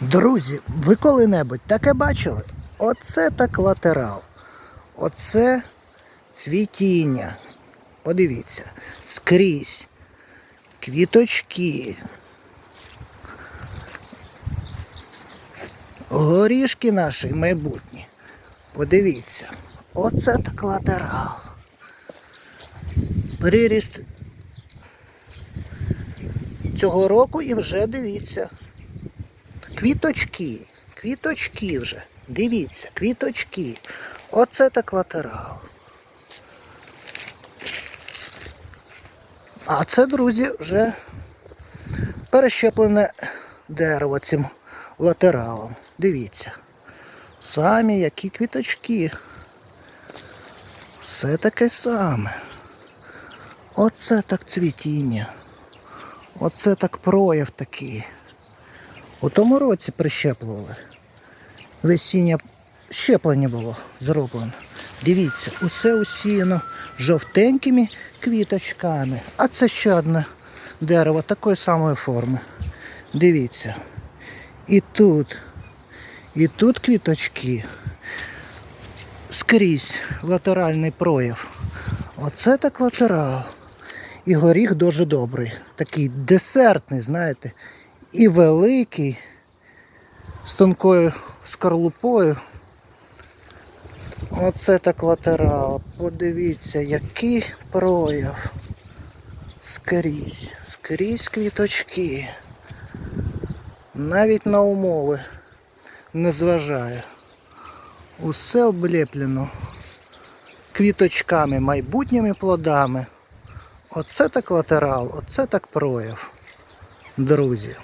Друзі, ви коли-небудь таке бачили? Оце так латерал. Оце цвітіння. Подивіться, скрізь. Квіточки. Горішки наші майбутні. Подивіться. Оце так латерал. Приріст цього року і вже дивіться. Квіточки, квіточки вже. Дивіться, квіточки. Оце так латерал. А це, друзі, вже перещеплене дерево цим латералом. Дивіться. Самі які квіточки. Все таке саме. Оце так цвітіння. Оце так прояв такий. У тому році прищеплювали. Весіннє щеплення було зроблено. Дивіться, усе усіяно жовтенькими квіточками. А це ще одне дерево такої самої форми. Дивіться. І тут, і тут квіточки. Скрізь латеральний прояв. Оце так латерал. І горіх дуже добрий. Такий десертний, знаєте, і великий, з тонкою скорлупою. Оце так латерал. Подивіться, який прояв. Скрізь, скрізь квіточки. Навіть на умови не зважає. Усе облеплено квіточками, майбутніми плодами. Оце так латерал, оце так прояв, друзі.